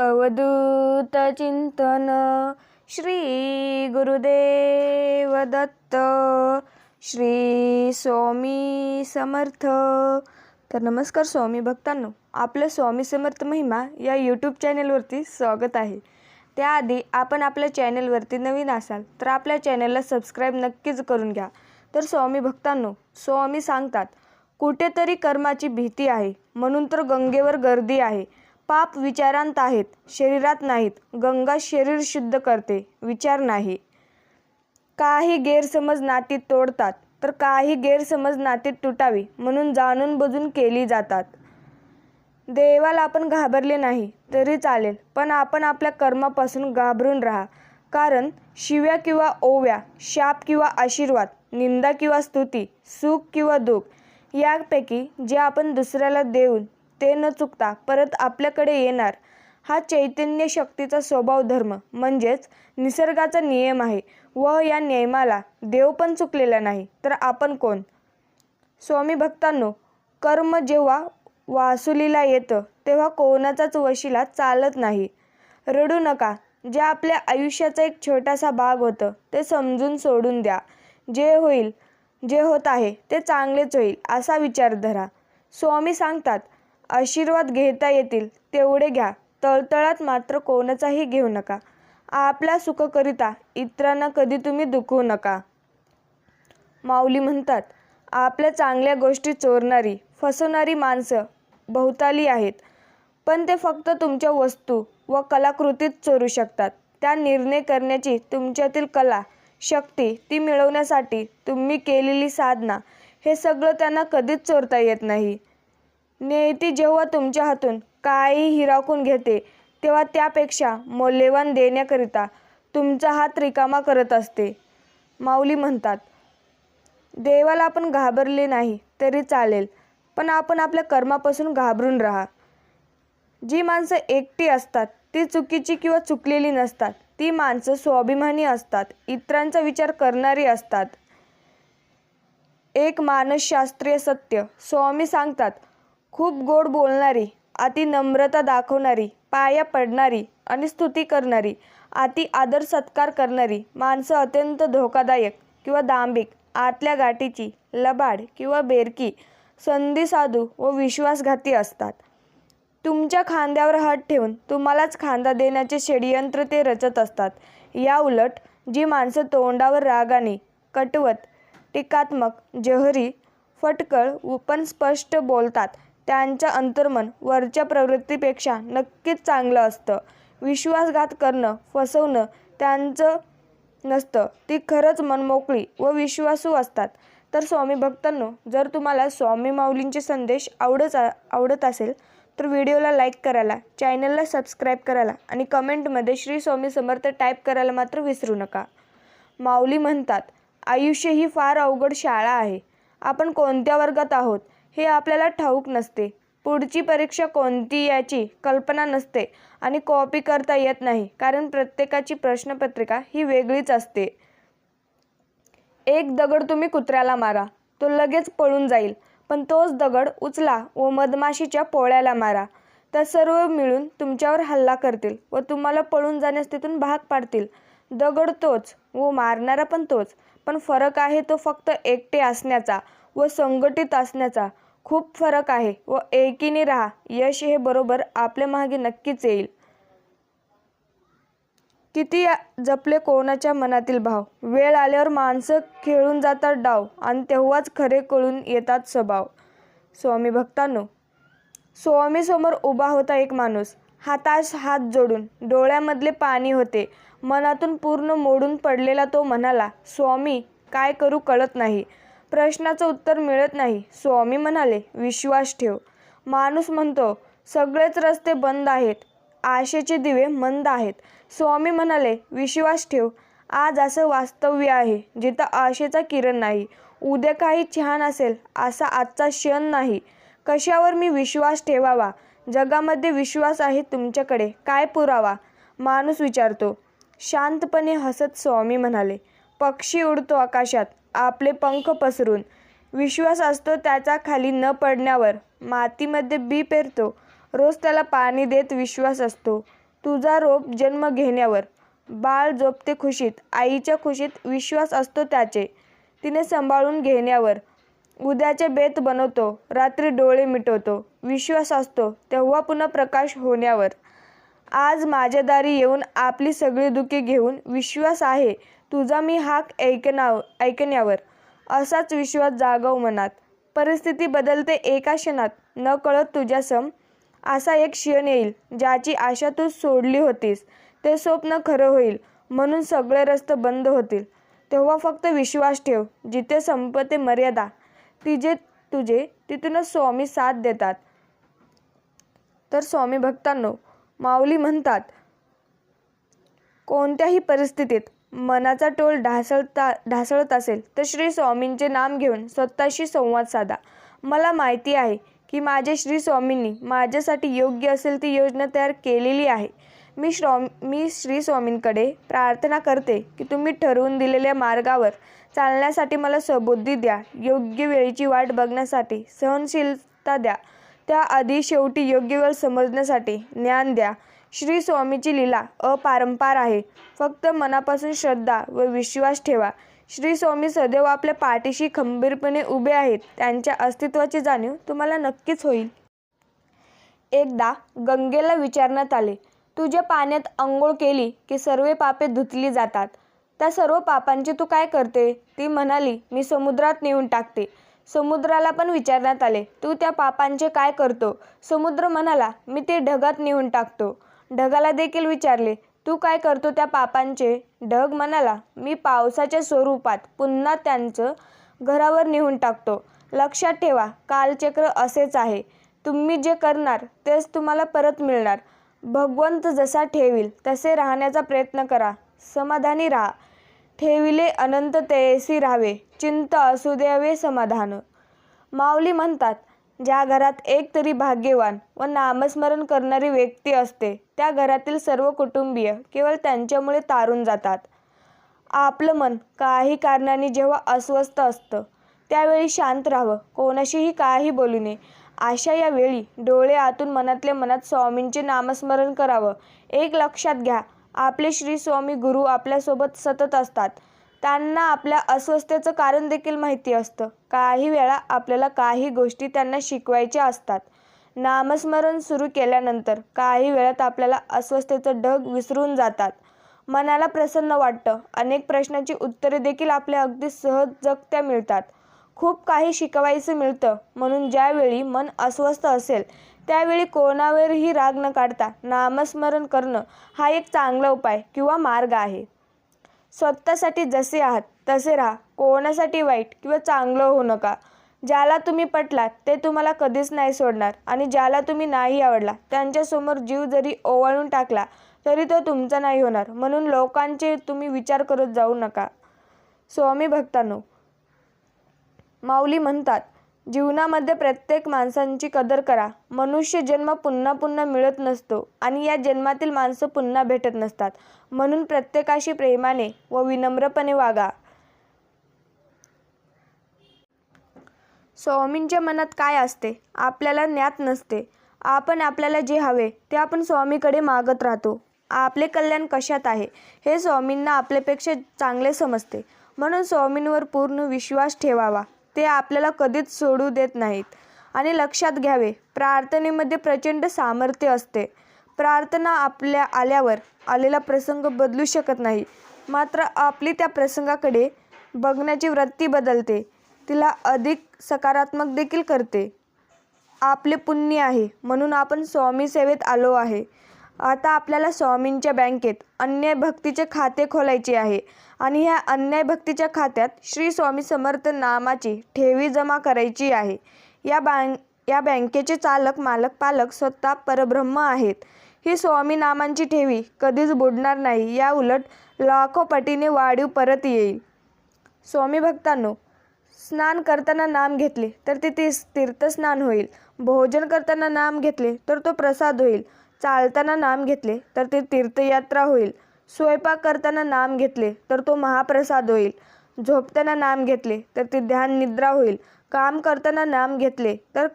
अवधूत चिंतन श्री गुरुदेव दत्त श्री स्वामी समर्थ. तर नमस्कार स्वामी भक्तांनो आपलं स्वामी समर्थ महिमा या यूट्यूब चॅनेलवरती स्वागत आहे. त्याआधी आपण आपल्या चॅनेलवरती नवीन असाल तर आपल्या चॅनेलला सबस्क्राईब नक्कीच करून घ्या. तर स्वामी भक्तांनो स्वामी सांगतात कुठेतरी कर्माची भीती आहे म्हणून तर गंगेवर गर्दी आहे. पाप विचारांत आहेत शरीरात नाहीत. गंगा शरीर शुद्ध करते विचार नाही. काही गैरसमज नाती तोडतात तर काही गैरसमज नाती तुटावी म्हणून जाणून बुजून केली जातात. देवाला आपण घाबरले नाही तरी चालेल पण आपण आपल्या कर्मापासून घाबरून राहा. कारण शिव्या किंवा ओव्या शाप किंवा आशीर्वाद निंदा किंवा स्तुती सुख किंवा दुःख यापैकी जे आपण दुसऱ्याला देऊन ते न चुकता परत आपल्याकडे येणार. हा चैतन्य शक्तीचा स्वभाव धर्म. म्हणजेच निसर्गाचा नियम आहे. व या नियमाला देव पण चुकलेला नाही तर आपण कोण? स्वामी भक्तांनो कर्म जेव्हा वासुलीला येतं तेव्हा कोणाचाच वशिला चालत नाही. रडू नका. जे आपल्या आयुष्याचा एक छोटासा भाग होतं ते समजून सोडून द्या. जे होईल जे होत आहे ते चांगलेच होईल असा विचार धरा. स्वामी सांगतात आशीर्वाद घेता येतील तेवढे घ्या. तळतळात मात्र कोणाचाही घेऊ नका. आपल्या सुखकरिता इतरांना कधी तुम्ही दुखवू नका. माऊली म्हणतात आपल्या चांगल्या गोष्टी चोरणारी फसवणारी माणसं बहुताली आहेत. पण ते फक्त तुमच्या वस्तू व कलाकृतीत चोरू शकतात. त्या निर्णय करण्याची तुमच्यातील कला शक्ती ती मिळवण्यासाठी तुम्ही केलेली साधना हे सगळं त्यांना कधीच चोरता येत नाही. नियती जेव्हा तुमच्या हातून काही हिराकून घेते तेव्हा त्यापेक्षा मौल्यवान देण्याकरिता तुमचा हात रिकामा करत असते. माऊली म्हणतात देवाला आपण घाबरले नाही तरी चालेल पण आपण आपल्या कर्मापासून घाबरून राहा. जी माणसं एकटी असतात ती चुकीची किंवा चुकलेली नसतात ती माणसं स्वाभिमानी असतात इतरांचा विचार करणारी असतात. एक मानसशास्त्रीय सत्य स्वामी सांगतात खूप गोड बोलणारी अति नम्रता दाखवणारी पाया पडणारी आणि स्तुती करणारी अति आदर सत्कार करणारी माणसं अत्यंत धोकादायक किंवा दांभिक आतल्या गाठीची लबाड किंवा बेरकी संधी साधू व विश्वासघाती असतात. तुमच्या खांद्यावर हात ठेवून तुम्हालाच खांदा देण्याचे षडयंत्र ते रचत असतात. या उलट जी माणसं तोंडावर रागाने कटवत टीकात्मक जहरी फटकळ पण स्पष्ट बोलतात त्यांचं अंतर्मन वरच्या प्रवृत्तीपेक्षा नक्कीच चांगलं असतं. विश्वासघात करणं फसवणं त्यांचं नसतं. ती खरंच मनमोकळी व विश्वासू असतात. तर स्वामी भक्तांनो जर तुम्हाला स्वामी माऊलींचे संदेश आवडत आवडत असेल तर व्हिडिओला लाईक करायला चॅनलला सबस्क्राईब करायला आणि कमेंटमध्ये श्री स्वामी समर्थ टाईप करायला मात्र विसरू नका. माऊली म्हणतात आयुष्य ही फार अवघड शाळा आहे. आपण कोणत्या वर्गात आहोत? हे आपल्याला ठाऊक नसते. पुढची परीक्षा कोणती याची कल्पना नसते आणि कॉपी करता येत नाही कारण प्रत्येकाची प्रश्नपत्रिका ही वेगळीच असते. एक दगड तुम्ही कुत्र्याला मारा तो लगेच पळून जाईल पण तोच दगड उचला व मधमाशीच्या पोळ्याला मारा. त्या सर्व मिळून तुमच्यावर हल्ला करतील व तुम्हाला पळून जाण्यास तिथून भाग पाडतील. दगड तोच व मारणारा पण तोच पण फरक आहे तो फक्त एकटे असण्याचा. व संघटित असण्याचा खूप फरक आहे व एकीने राहा. यश हे बरोबर आपल्या मागे नक्कीच येईल. किती जपले कोणाच्या मनातील भाव? वेळ आल्यावर माणसं खेळून जातात डाव आणि तेव्हाच खरे कळून येतात स्वभाव. स्वामी भक्तांनो स्वामीसमोर उभा होता एक माणूस. हातास हात जोडून डोळ्यामधले पाणी होते. मनातून पूर्ण मोडून पडलेला तो म्हणाला स्वामी काय करू कळत नाही. प्रश्नाचं उत्तर मिळत नाही. स्वामी म्हणाले विश्वास ठेव. माणूस म्हणतो सगळेच रस्ते बंद आहेत. आशेचे दिवे मंद आहेत. स्वामी म्हणाले विश्वास ठेव. आज असं वास्तव्य आहे जिथं आशेचा किरण नाही. उद्या काही छान असेल असा आजचा क्षण नाही. कशावर मी विश्वास ठेवावा? जगामध्ये विश्वास आहे तुमच्याकडे. काय पुरावा? माणूस विचारतो. शांतपणे हसत स्वामी म्हणाले पक्षी उडतो आकाशात. आपले पंख पसरून. विश्वास असतो त्याचा खाली न पडण्यावर. मातीमध्ये बी पेरतो. रोज त्याला पाणी देत विश्वास असतो. तुझा रोप जन्म घेण्यावर. बाळ झोपते खुशीत. आईच्या खुशीत विश्वास असतो त्याचे. तिने सांभाळून घेण्यावर. उद्याचे बेत बनवतो. रात्री डोळे मिटवतो. विश्वास असतो. तेव्हा पुन्हा प्रकाश होण्यावर. आज माझ्या दारी येऊन आपली सगळी दुखी घेऊन विश्वास आहे. तुझा मी हाक ऐकनाव ऐकण्यावर. असाच विश्वास जागव मनात. परिस्थिती बदलते एका क्षणात न कळत तुझ्या सम असा एक क्षण येईल ज्याची आशा तू सोडली होतीस. ते स्वप्न खरं होईल म्हणून सगळे रस्ते बंद होतील. तेव्हा फक्त विश्वास ठेव जिथे संपते मर्यादा तिजे तुझे तिथूनच स्वामी साथ देतात. तर स्वामी भक्तांनो माऊली म्हणतात कोणत्याही परिस्थितीत मनाचा टोल ढासळता ढासळत असेल तर श्री स्वामींचे नाम घेऊन स्वतःशी संवाद साधा. मला माहिती आहे की माझे श्री स्वामींनी माझ्यासाठी योग्य असेल ती योजना तयार केलेली आहे. मी श्रॉ मी श्री स्वामींकडे प्रार्थना करते की तुम्ही ठरवून दिलेल्या मार्गावर चालण्यासाठी मला सबुद्धी द्या योग्य वेळेची वाट बघण्यासाठी सहनशीलता द्या त्याआधी शेवटी योग्य वेळ समजण्यासाठी ज्ञान द्या श्री स्वामीची लीला अपारंपार आहे. फक्त मनापासून श्रद्धा व विश्वास ठेवा. श्री स्वामी सदैव आपल्या पाठीशी खंबीरपणे उभे आहेत. त्यांच्या अस्तित्वाची जाणीव तुम्हाला नक्कीच होईल. एकदा गंगेला विचारण्यात आले तुझ्या पाण्यात आंघोळ केली की सर्व पापे धुतली जातात? त्या सर्व पापांची तू काय करते? ती म्हणाली मी समुद्रात नेऊन टाकते. समुद्राला पण विचारण्यात आले तू त्या पापांचे काय करतो? समुद्र म्हणाला मी ते ढगात नेऊन टाकतो. ढगाला देखील विचारले. तू काय करतो त्या पापांचे ढग म्हणाला मी पावसाच्या स्वरूपात पुन्हा त्यांचं घरावर नेऊन टाकतो. लक्षात ठेवा कालचक्र असेच आहे. तुम्ही जे करणार तेच तुम्हाला परत मिळणार. भगवंत जसा ठेवील तसे राहण्याचा प्रयत्न करा. समाधानी राहा. ठेविले अनंत तेयसी राहावे. चिंत असू द्यावे समाधान. माऊली म्हणतात ज्या घरात एक तरी भाग्यवान व नामस्मरण करणारी व्यक्ती असते त्या घरातील सर्व कुटुंबीय केवळ त्यांच्यामुळे तारून जातात. आपलं मन काही कारणाने जेव्हा अस्वस्थ असतं त्यावेळी शांत राहावं कोणाशीही काही बोलू नये. अशा या वेळी डोळे आतून मनातल्या मनात स्वामींचे नामस्मरण करावं. एक लक्षात घ्या आपले श्री स्वामी गुरु आपल्यासोबत सतत असतात. त्यांना आपल्या अस्वस्थतेचं कारण देखील माहिती असतं. काही वेळा आपल्याला काही गोष्टी त्यांना शिकवायच्या असतात. नामस्मरण सुरू केल्यानंतर काही वेळात आपल्याला अस्वस्थतेचं ढग विसरून जातात. मनाला प्रसन्न वाटतं. अनेक प्रश्नांची उत्तरे देखील आपल्या अगदी सहजगत्या मिळतात. खूप काही शिकवायचं मिळतं. म्हणून ज्यावेळी मन अस्वस्थ असेल त्यावेळी कोणावरही राग न काढता नामस्मरण करणं हा एक चांगला उपाय किंवा मार्ग आहे. स्वतःसाठी जसे आहात तसे राहा. कोणासाठी वाईट किंवा चांगलं होऊ नका. ज्याला तुम्ही पटलात ते तुम्हाला कधीच नाही सोडणार. आणि ज्याला तुम्ही नाही आवडला त्यांच्यासमोर जीव जरी ओवाळून टाकला तरी तो तुमचा नाही होणार. म्हणून लोकांचे तुम्ही विचार करत जाऊ नका. स्वामी भक्तांनो माऊली म्हणतात जीवनामध्ये प्रत्येक माणसांची कदर करा. मनुष्य जन्म पुन्हा पुन्हा मिळत नसतो आणि या जन्मातील माणसं पुन्हा भेटत नसतात. म्हणून प्रत्येकाशी प्रेमाने व विनम्रपणे वागा. स्वामींच्या मनात काय असते? आपल्याला ज्ञात नसते. आपण आपल्याला जे हवे ते आपण स्वामीकडे मागत राहतो. आपले कल्याण कशात आहे? हे स्वामींना आपल्यापेक्षा चांगले समजते. म्हणून स्वामींवर पूर्ण विश्वास ठेवावा. ते आपल्याला कधीच सोडू देत नाहीत. आणि लक्षात घ्यावे प्रार्थनेमध्ये प्रचंड सामर्थ्य असते. प्रार्थना आपल्या आल्यावर आलेला प्रसंग बदलू शकत नाही. मात्र आपली त्या प्रसंगाकडे बघण्याची वृत्ती बदलते. तिला अधिक सकारात्मक देखील करते. आपले पुण्य आहे म्हणून आपण स्वामी सेवेत आलो आहे. आता आपल्याला स्वामींच्या बँकेत अन्याय भक्तीचे खाते खोलायचे आहे. आणि ह्या अन्याय भक्तीच्या खात्यात श्री स्वामी समर्थ नामाची ठेवी जमा करायची आहे. या बँक या बँकेचे चालक मालक पालक स्वतः परब्रह्म आहेत. ही स्वामी नामांची ठेवी कधीच बुडणार नाही. या उलट लाखो पटीने वाढीव परत येईल. स्वामी भक्तांनो स्नान करताना नाम घेतले तर ते तीर्थस्नान होईल. भोजन करताना नाम घेतले तर तो प्रसाद होईल. चालताना नाम घेतले तर ते तीर्थयात्रा होईल. स्वयंपाक करताना नाम घेतले तर तो महाप्रसाद होईल. झोपताना नाम घेतले तर ते ध्यान निद्रा होईल. काम करताना नाम घेतले तर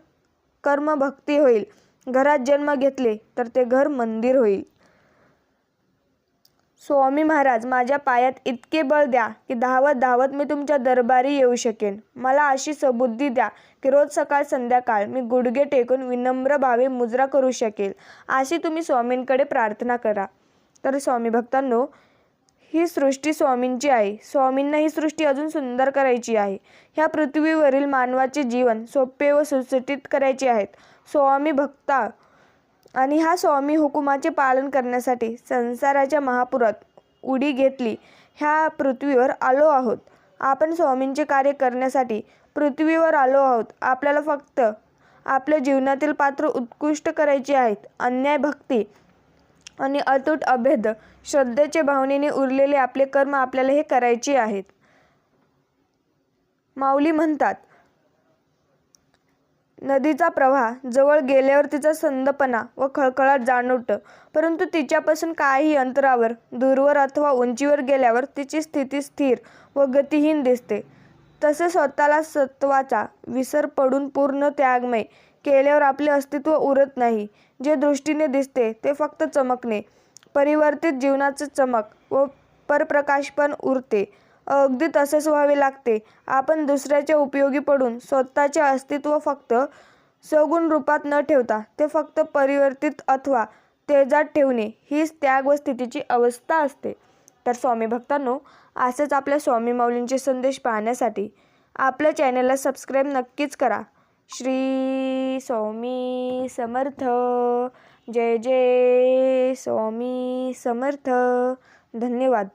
कर्मभक्ती होईल. घरात जन्म घेतले तर ते घर मंदिर होईल. स्वामी महाराज माझ्या पायात इतके बळ द्या की धावत धावत मी तुमच्या दरबारी येऊ शकेन. मला अशी सबुद्धी द्या की रोज सकाळ संध्याकाळ मी गुडघे टेकून विनम्र भावे मुजरा करू शकेल. अशी तुम्ही स्वामींकडे प्रार्थना करा. तर स्वामी भक्तांनो ही सृष्टी स्वामींची आहे. स्वामींना ही सृष्टी अजून सुंदर करायची आहे. ह्या पृथ्वीवरील मानवाचे जीवन सोपे व सुटसुटीत करायचे आहेत. स्वामी भक्ता आणि हा स्वामी हुकुमाचे पालन करण्यासाठी संसाराच्या महापुरात उडी घेतली. ह्या पृथ्वीवर आलो आहोत. आपण स्वामींचे कार्य करण्यासाठी पृथ्वीवर आलो आहोत. आपल्याला फक्त आपल्या जीवनातील पात्र उत्कृष्ट करायचे आहेत. अन्याय भक्ती आणि अतूट अभेद श्रद्धेचे भावनेने उरलेले आपले कर्म आपल्याला हे करायचे आहेत. माऊली म्हणतात नदीचा प्रवाह जवळ गेल्यावर तिचा संदपणा व खळखळाट जाणवतं परंतु तिच्यापासून काही अंतरावर दूरवर अथवा उंचीवर गेल्यावर तिची स्थिती स्थिर व गतिहीन दिसते. तसे स्वतःला सत्वाचा विसर पडून पूर्ण त्यागमय केल्यावर आपले अस्तित्व उरत नाही. जे दृष्टीने दिसते ते फक्त चमकणे. परिवर्तित जीवनाचे चमक व परप्रकाशपण उरते. अगदी तसेच व्हावे लागते. आपण दुसऱ्याच्या उपयोगी पडून स्वतःचे अस्तित्व फक्त सगुण रूपात न ठेवता ते फक्त परिवर्तित अथवा तेजात ठेवणे हीच त्याग व स्थितीची अवस्था असते. तर स्वामी भक्तांनो असेच आपल्या स्वामी माऊलींचे संदेश पाहण्यासाठी आपल्या चॅनलला सबस्क्राईब नक्कीच करा. श्री स्वामी समर्थ. जय जय स्वामी समर्थ. धन्यवाद.